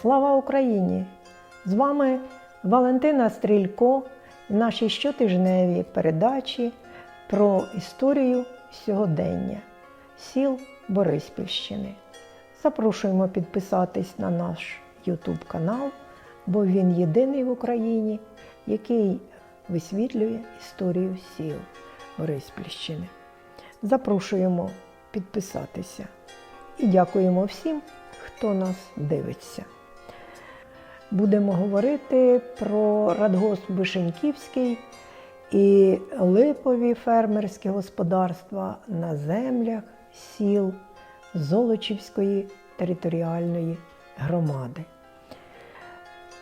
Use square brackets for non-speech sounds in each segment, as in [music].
Слава Україні! З вами Валентина Стрілько в нашій щотижневій передачі про історію сьогодення сіл Бориспільщини. Запрошуємо підписатись на наш YouTube канал, бо він єдиний в Україні, який висвітлює історію сіл Бориспільщини. Запрошуємо підписатися і дякуємо всім, хто нас дивиться. Будемо говорити про радгосп Вишеньківський і липові фермерські господарства на землях сіл Золочівської територіальної громади.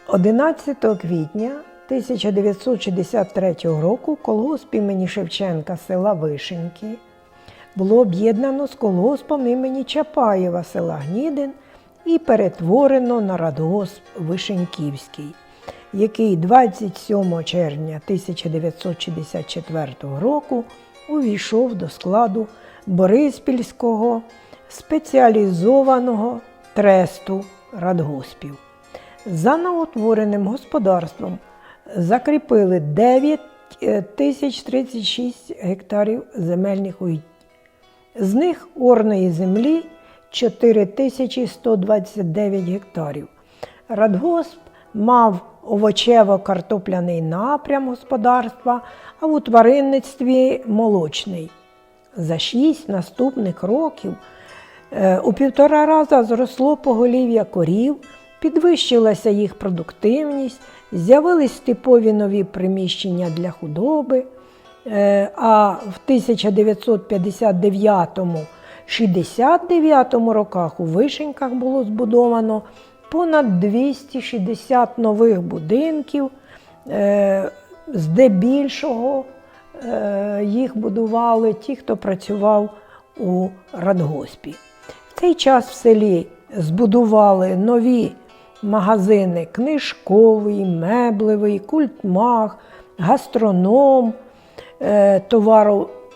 11 квітня 1963 року колгосп імені Шевченка села Вишеньки було об'єднано з колгоспом імені Чапаєва села Гнідин і перетворено на радгосп Вишеньківський, який 27 червня 1964 року увійшов до складу Бориспільського спеціалізованого тресту радгоспів. За новоутвореним господарством закріпили 9 тисяч 36 гектарів земельних угідь. З них орної землі 4129 гектарів. Радгосп мав овочево-картопляний напрям господарства, а у тваринництві молочний. За шість наступних років е, у півтора раза зросло поголів'я корів, підвищилася їх продуктивність, з'явились типові нові приміщення для худоби. Е, А в 1959-69 роках у Вишеньках було збудовано понад 260 нових будинків, Е, здебільшого е, їх будували ті, хто працював у радгоспі. В цей час в селі збудували нові магазини книжковий, меблевий, культмах, гастроном, Е,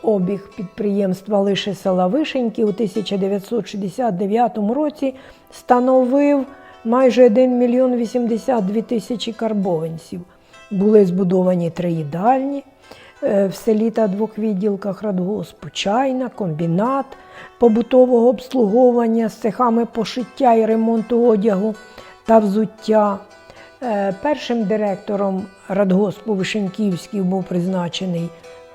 товарообіг підприємства лише села Вишеньки у 1969 році становив майже 1 мільйон 82 тисячі карбованців. Були збудовані три їдальні е, в селі та двох відділках радгоспу, чайна, комбінат побутового обслуговування з цехами пошиття і ремонту одягу та взуття. Е, Першим директором радгоспу Вишеньківський був призначений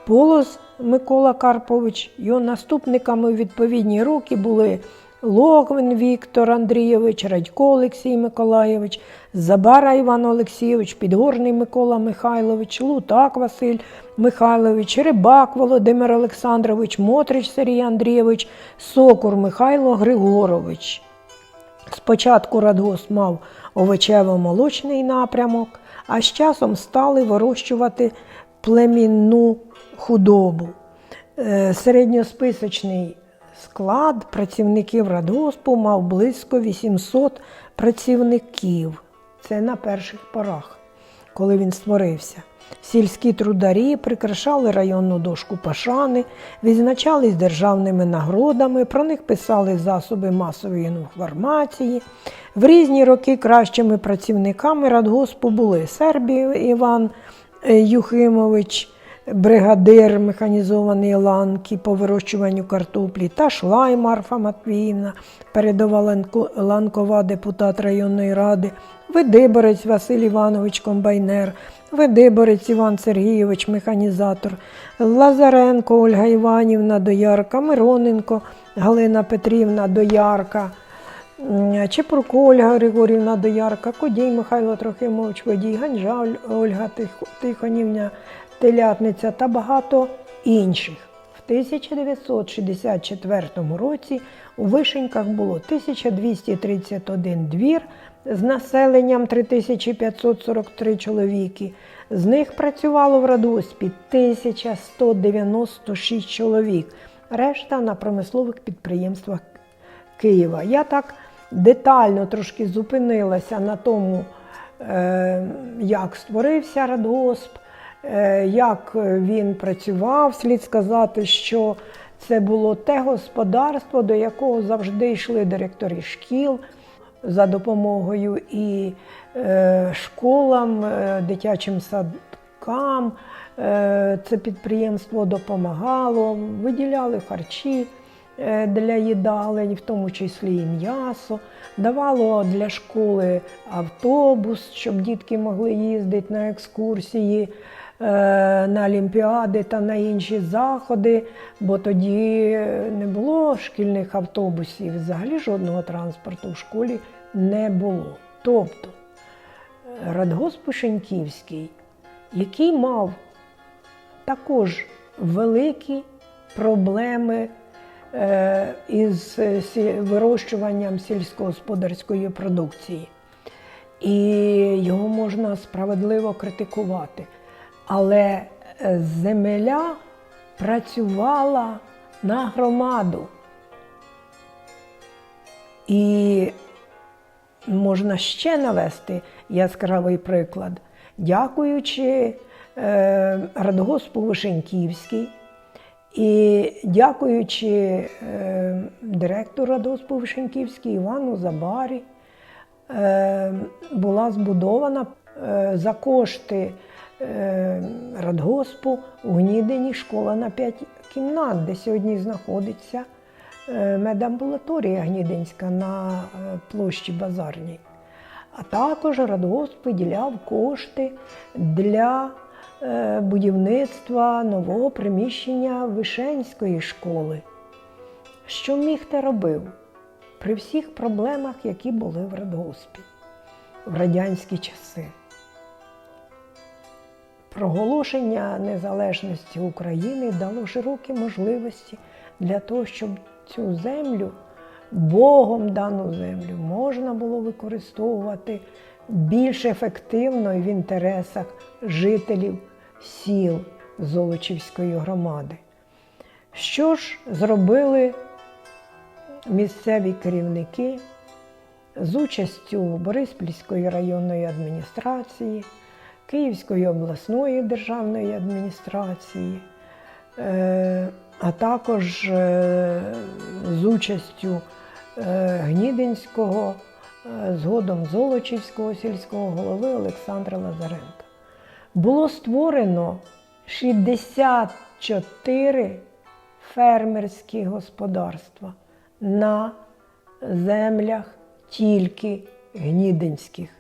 Полос Микола Карпович. Його наступниками у відповідні роки були Логвин Віктор Андрійович, Радько Олексій Миколайович, Забара Іван Олексійович, Підгорний Микола Михайлович, Лутак Василь Михайлович, Рибак Володимир Олександрович, Мотрич Сергій Андрійович, Сокур Михайло Григорович. Спочатку радгосп мав овочево-молочний напрямок, а з часом стали вирощувати племінну худобу. Е, Середньосписочний склад працівників радгоспу мав близько 800 працівників. Це на перших порах, коли він створився. Сільські трударі прикрашали районну дошку Пашани, відзначались державними нагородами, про них писали засоби масової інформації. В різні роки кращими працівниками радгоспу були Сербій Іван е, Юхимович, бригадир механізованої ланки по вирощуванню картоплі та Шлай Марфа Матвіївна, передова ланкова депутат районної ради, видиборець Василь Іванович комбайнер, видиборець Іван Сергійович механізатор, Лазаренко Ольга Іванівна доярка, Мироненко Галина Петрівна доярка. Чепурко Ольга Григорівна Доярка, Кодій Михайло Трохимович Водій, Ганжа Ольга Тих- Тихонівня Телятниця та багато інших. В 1964 році у Вишеньках було 1231 двір з населенням 3543 чоловіки. З них працювало в радоспі 1196 чоловік, решта на промислових підприємствах Києва. Я так детально трошки зупинилася на тому, е, як створився радгосп, як він працював. Слід сказати, що це було те господарство, до якого завжди йшли директори шкіл, за допомогою і е, школам, е, дитячим садкам. Е, Це підприємство допомагало, виділяли харчі е, для їдалень, в тому числі і м'ясо, давало для школи автобус, щоб дітки могли їздити на екскурсії, е, на олімпіади та на інші заходи, бо тоді не було шкільних автобусів, взагалі жодного транспорту в школі не було. Тобто Радгосп Пушеньківський, який мав також великі проблеми е, із е, вирощуванням сільськогосподарської продукції. І його можна справедливо критикувати. Але е, земля працювала на громаду. І можна ще навести яскравий приклад. Дякуючи е, Радгоспу Вишеньківський і дякуючи е, директору Радгоспу Вишеньківський Івану Забарі, е, була збудована е, за кошти Радгоспу у Гнідині школа на 5 кімнат, де сьогодні знаходиться е, медамбулаторія Гнідинська на е, площі Базарній. А також Радгосп виділяв кошти для е, будівництва нового приміщення Вишенської школи. Що міг те робив при всіх проблемах, які були в Радгоспі в радянські часи? Проголошення незалежності України дало широкі можливості для того, щоб цю землю, Богом дану землю, можна було використовувати більш ефективно і в інтересах жителів сіл Золочівської громади. Що ж зробили місцеві керівники з участю Бориспільської районної адміністрації, Київської обласної державної адміністрації, е, а також е, з участю е, Гнідинського, згодом Золочівського сільського голови Олександра Лазаренка. Було створено 64 фермерські господарства на землях тільки гнідинських.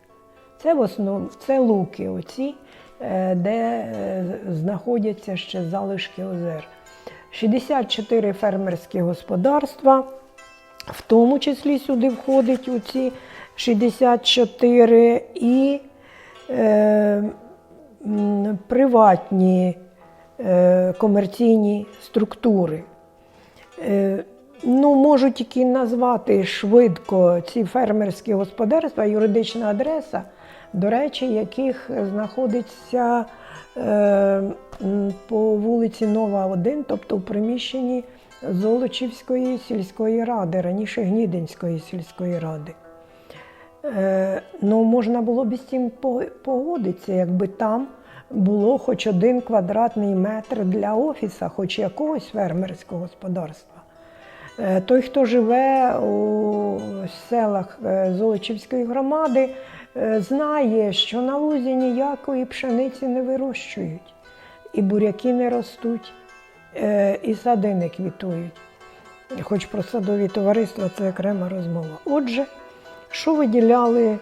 Це в основному це луки, оці, е, де е, знаходяться ще залишки озер. 64 фермерські господарства, в тому числі сюди входить у ці 64 і е, приватні е, комерційні структури. Е, Ну, можу тільки назвати швидко ці фермерські господарства, юридична адреса, до речі, яких знаходиться е, по вулиці Нова 1, тобто в приміщенні Золочівської сільської ради, раніше Гнідинської сільської ради. Е, ну, можна було б з цим погодитися, якби там було хоч один квадратний метр для офіса, хоч якогось фермерського господарства. Е, Той, хто живе у селах е, Золочівської громади, знає, що на лузі ніякої пшениці не вирощують, і буряки не ростуть, е, і сади не квітують. Хоч про садові товариства це окрема розмова. Отже, що виділяли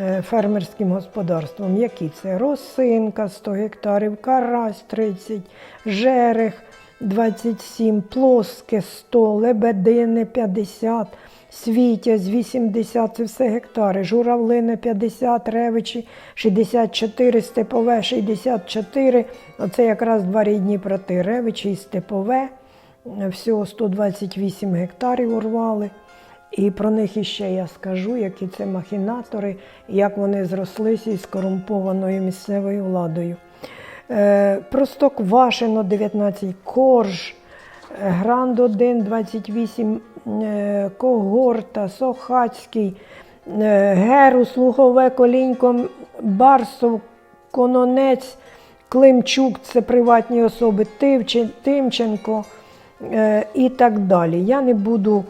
е, фермерським господарствам? Які це? Росинка 100 гектарів, карась 30, жерех 27, плоске 100, лебедини 50, світязь 80, це все гектари, журавлини 50, ревичі 64, степове 64. Оце якраз два рідні брати ревичі і степове. Всього 128 гектарів урвали. І про них іще я скажу, які це махінатори, як вони зрослися із корумпованою місцевою владою. Е, Простоквашино 19, Корж, Гранд 1, 28, е, Когорта, Сохацький, е, Герус, Лугове, Колінько, Барсов, Кононець, Климчук це приватні особи, Тимченко е, і так далі. Я не буду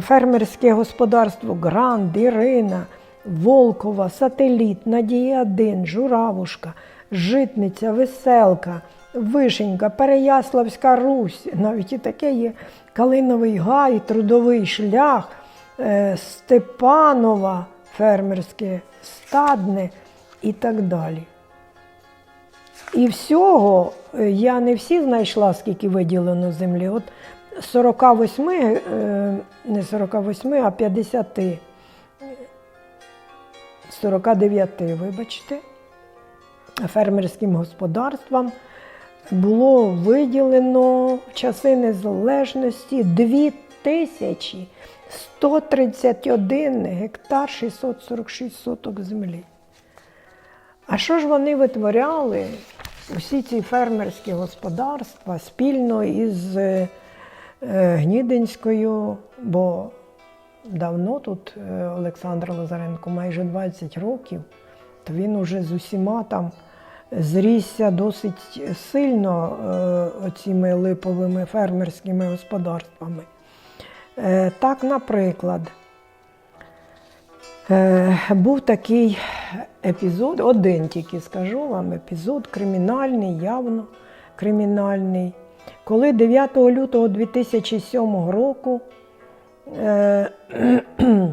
фермерське господарство Гранд, Ірина, Волкова, Сателіт, Надія 1, Журавушка, Житниця, Веселка, Вишенька, Переяславська Русь, навіть і таке є Калиновий гай, Трудовий шлях, е, Степанова, фермерське, Стадне і так далі. І всього е, я не всі знайшла, скільки виділено землі. От 48, е, не 48, а 50, 49, вибачте, фермерським господарствам було виділено в часи незалежності 2131 гектар 646 соток землі. А що ж вони витворяли, усі ці фермерські господарства спільно із е, Гнідинською, бо давно тут е, Олександр Лазаренко, майже 20 років, то він уже з усіма там зрісся досить сильно е, оціми липовими фермерськими господарствами. Е, Так, наприклад, Е, був такий епізод, один тільки скажу вам, епізод кримінальний, явно кримінальний, коли 9 лютого 2007 року [clears throat]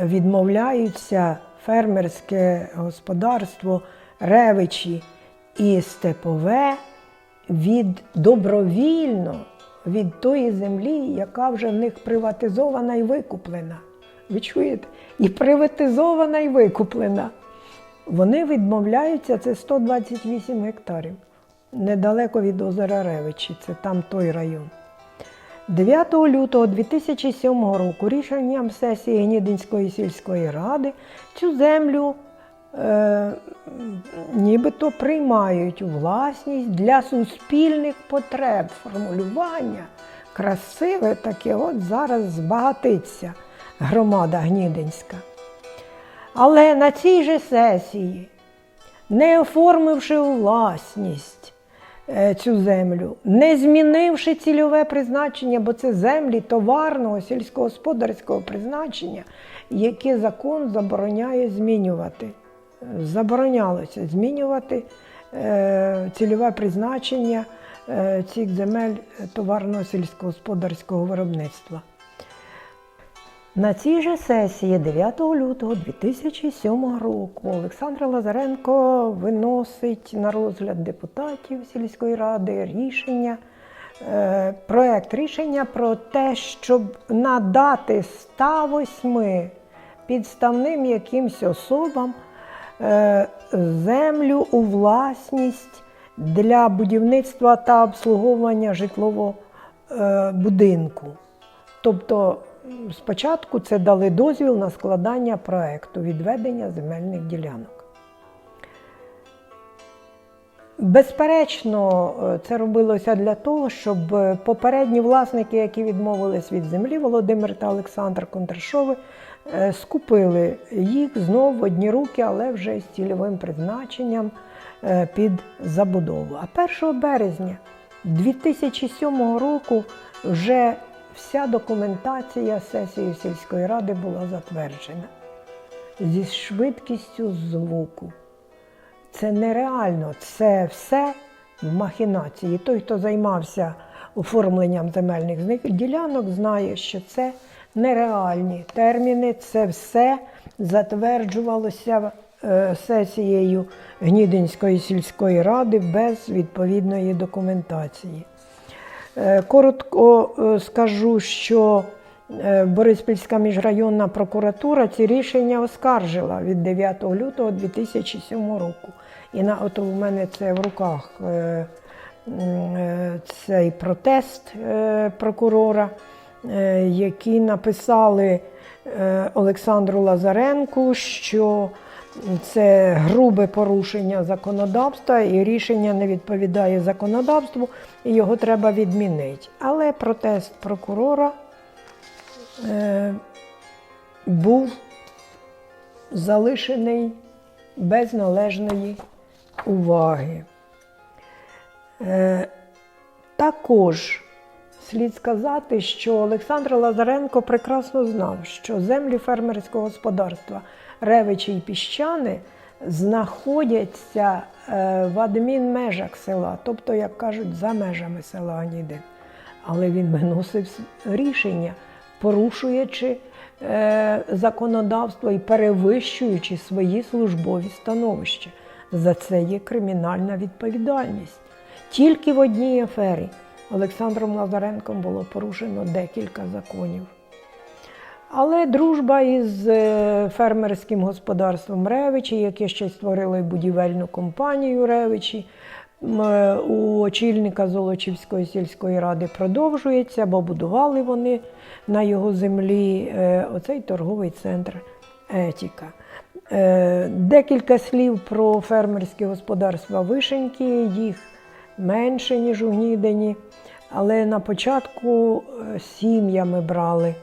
відмовляються фермерське господарство Ревичі і Степове від добровільно від тої землі, яка вже в них приватизована і викуплена. Ви чуєте? І приватизована і викуплена. Вони відмовляються, це 128 гектарів. Недалеко від озера Ревичі, це там той район. 9 лютого 2007 року рішенням сесії Гнідинської сільської ради цю землю е, нібито приймають у власність для суспільних потреб формулювання. Красиве таке, от зараз збагатиться громада Гнідинська. Але на цій же сесії, не оформивши власність цю землю, не змінивши цільове призначення, бо це землі товарного сільськогосподарського призначення, яке закон забороняє змінювати. Заборонялося змінювати е, цільове призначення е, цих земель товарного сільськогосподарського виробництва. На цій же сесії 9 лютого 2007 року Олександр Лазаренко виносить на розгляд депутатів сільської ради рішення, е, проект рішення про те, щоб надати 108 підставним якимсь особам е, землю у власність для будівництва та обслуговування житлового е, будинку. Тобто спочатку це дали дозвіл на складання проекту відведення земельних ділянок. Безперечно, е, це робилося для того, щоб е, попередні власники, які відмовились від землі, Володимир та Олександр Контрашови, е, скупили їх знов в одні руки, але вже з цільовим призначенням під забудову. А 1 березня 2007 року вже документація сесії сільської ради була затверджена зі швидкістю звуку. Це нереально, це все махінації. Той, хто займався оформленням земельних ділянок, знає, що це нереальні терміни, це все затверджувалося е, сесією Гнідинської сільської ради без відповідної документації. Е, Коротко е, скажу, що е, Бориспільська міжрайонна прокуратура ці рішення оскаржила від 9 лютого 2007 року. І на от у мене це в руках цей протест прокурора, які написали Олександру Лазаренку, що це грубе порушення законодавства, і рішення не відповідає законодавству, і його треба відмінити. Але протест прокурора е, був залишений без належної уваги. Е, також слід сказати, що Олександр Лазаренко прекрасно знав, що землі фермерського господарства Ревичі і Піщани знаходяться е, в адмінмежах села, тобто, як кажуть, за межами села Гнідин. Але він виносив рішення, порушуючи е, законодавство і перевищуючи свої службові становища. За це є кримінальна відповідальність. Тільки в одній афері Олександром Лазаренком було порушено декілька законів. Але дружба із е, фермерським господарством Ревичі, яке ще створило будівельну компанію Ревичі, е, у очільника Золочівської сільської ради продовжується, бо будували вони на його землі е, оцей торговий центр Етіка. Декілька слів про фермерське господарство Вишеньки, їх менше, ніж у Гнідині, але на початку сім'ями брали.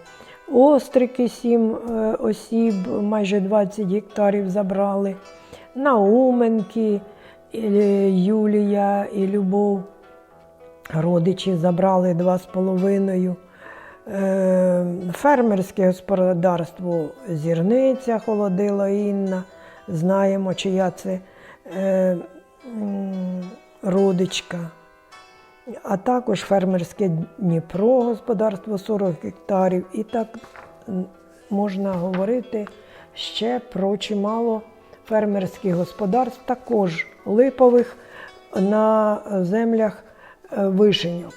Острики сім е, осіб, майже 20 гектарів забрали. Науменки, е, Юлія і Любов. Родичі забрали два з половиною. Е, Фермерське господарство Зірниця холодила Інна. Знаємо, чия це родичка. А також фермерське Дніпро, господарство 40 гектарів. І так можна говорити ще про чимало фермерських господарств, також липових на землях е, вишеньок.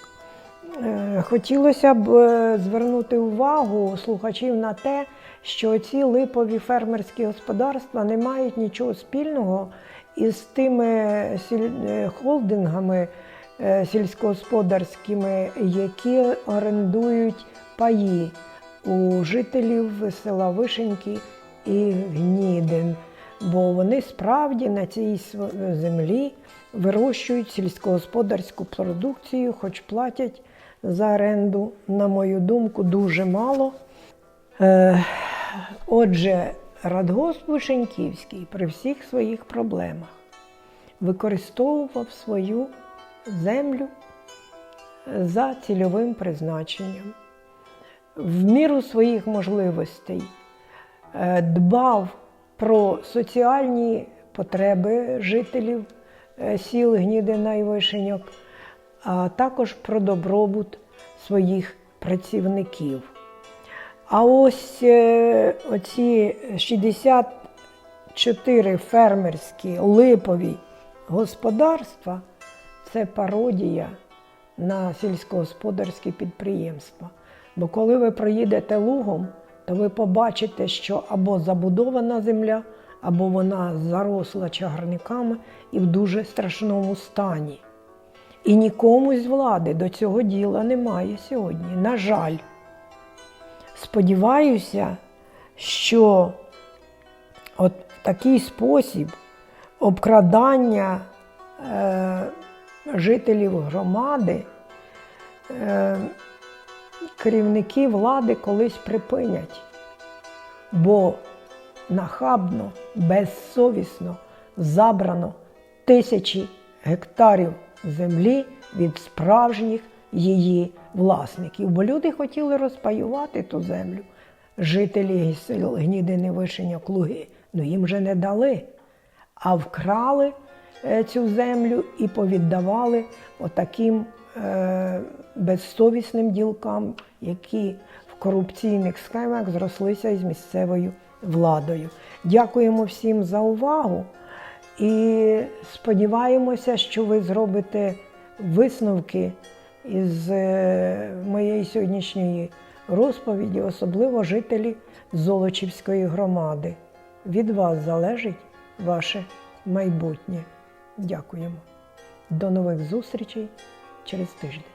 Е, Хотілося б е, звернути увагу слухачів на те, що ці липові фермерські господарства не мають нічого спільного із тими холдингами сільськогосподарськими, які орендують паї у жителів села Вишеньки і Гнідин. Бо вони справді на цій землі вирощують сільськогосподарську продукцію, хоч платять за оренду, на мою думку, дуже мало. Е, Отже, Радгосп Вишеньківський при всіх своїх проблемах використовував свою землю за цільовим призначенням, в міру своїх можливостей е, дбав про соціальні потреби жителів е, сіл Гнідина і Вишеньок, а також про добробут своїх працівників. А ось е, оці 64 фермерські липові господарства це пародія на сільськогосподарські підприємства. Бо коли ви проїдете лугом, то ви побачите, що або забудована земля, або вона заросла чагарниками і в дуже страшному стані. І нікому з влади до цього діла немає сьогодні. На жаль. Сподіваюся, що от в такий спосіб обкрадання е, жителів громади е, керівники влади колись припинять, бо нахабно, безсовісно забрано тисячі гектарів землі від справжніх її власників. Бо люди хотіли розпаювати ту землю. Жителі сел Гнідини Вишеня Клуги, ну їм же не дали, а вкрали цю землю і повіддавали отаким е, безсовісним ділкам, які в корупційних схемах зрослися із місцевою владою. Дякуємо всім за увагу і сподіваємося, що ви зробите висновки із е, моєї сьогоднішньої розповіді, особливо жителі Золочівської громади. Від вас залежить ваше майбутнє. Дякуємо. До нових зустрічей через тиждень.